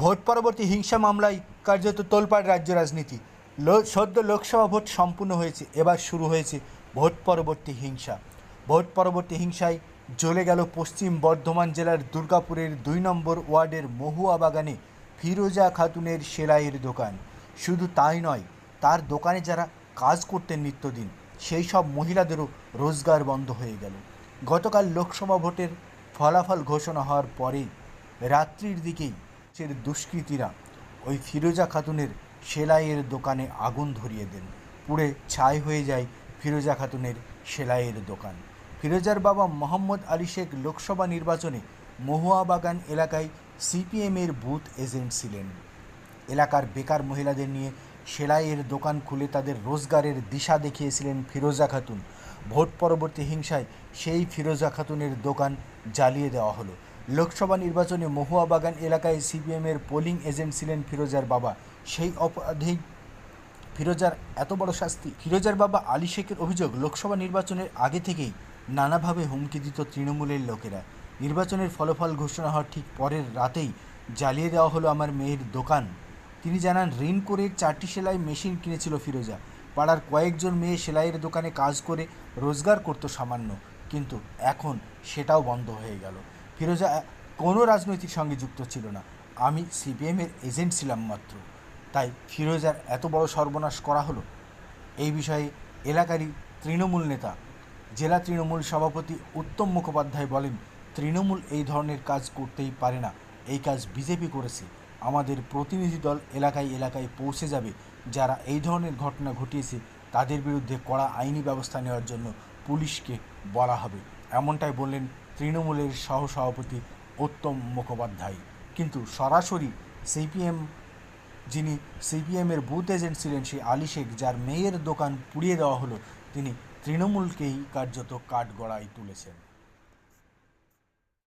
Vote পরবর্তী হিংসা মামলায় কার্যত তোলপাড় রাজ্য রাজনীতি। সদ্য লোকসভা ভোট সম্পূর্ণ হয়েছে, এবার শুরু হয়েছে ভোট পরবর্তী হিংসা। ভোট পরবর্তী হিংসায় জ্বলে গেল পশ্চিম বর্ধমান জেলার দুর্গাপুরের দুই নম্বর ওয়ার্ডের মহুয়া বাগানে ফিরোজা খাতুনের সেলাইয়ের দোকান। শুধু তাই নয়, তার দোকানে যারা কাজ করতেন নিত্যদিন, সেই সব মহিলাদেরও রোজগার বন্ধ হয়ে গেল। গতকাল লোকসভা ভোটের ফলাফল ঘোষণা হওয়ার পরেই রাত্রির দিকেই সে দুষ্কৃতীরা ওই ফিরোজা খাতুনের সেলাইয়ের দোকানে আগুন ধরিয়ে দেন। পুড়ে ছাই হয়ে যায় ফিরোজা খাতুনের সেলাইয়ের দোকান। ফিরোজার বাবা মোহাম্মদ আলী শেখ লোকসভা নির্বাচনে মহুয়া বাগান এলাকায় সিপিএমের বুথ এজেন্ট ছিলেন। এলাকার বেকার মহিলাদের নিয়ে সেলাইয়ের দোকান খুলে তাদের রোজগারের দিশা দেখিয়েছিলেন ফিরোজা খাতুন। ভোট পরবর্তী হিংসায় সেই ফিরোজা খাতুনের দোকান জ্বালিয়ে দেওয়া হলো। লোকসভা নির্বাচনে মহুয়া বাগান এলাকায় সিপিএমের পোলিং এজেন্ট ছিলেন ফিরোজার বাবা। সেই অপরাধেই ফিরোজার এত বড় শাস্তি। ফিরোজার বাবা আলী শেখের অভিযোগ, লোকসভা নির্বাচনের আগে থেকেই নানাভাবে হুমকি দিত তৃণমূলের লোকেরা। নির্বাচনের ফলাফল ঘোষণা হওয়ার ঠিক পরের রাতেই জ্বালিয়ে দেওয়া হলো আমার মেয়ের দোকান। তিনি জানান, ঋণ করে চারটি সেলাই মেশিন কিনেছিল ফিরোজা। পাড়ার কয়েকজন মেয়ে সেলাইয়ের দোকানে কাজ করে রোজগার করতো সামান্য, কিন্তু এখন সেটাও বন্ধ হয়ে গেল। ফিরোজা কোনো রাজনৈতিক সঙ্গে যুক্ত ছিল না। আমি সিপিএমের এজেন্ট ছিলাম মাত্র। তাই ফিরোজার এত বড় সর্বনাশ করা হলো? এই বিষয়ে এলাকারই তৃণমূল নেতা, জেলা তৃণমূল সভাপতি উত্তম মুখোপাধ্যায় বলেন, তৃণমূল এই ধরনের কাজ করতেই পারে না। এই কাজ বিজেপি করেছে। আমাদের প্রতিনিধি দল এলাকায় এলাকায় পৌঁছে যাবে। যারা এই ধরনের ঘটনা ঘটিয়েছে, তাদের বিরুদ্ধে কড়া আইনি ব্যবস্থা নেওয়ার জন্য পুলিশকে বলা হবে। এমনটাই বললেন তৃণমূলের সহসভাপতি উত্তম মুখোপাধ্যায়। কিন্তু সরাসরি সিপিএম, যিনি সিপিএমের বুথ এজেন্ট ছিলেন, সেই আলী শেখ, যার মেয়ের দোকান পুড়িয়ে দেওয়া হলো, তিনি তৃণমূলকেই কার্যত কাঠগড়ায় তুলেছেন।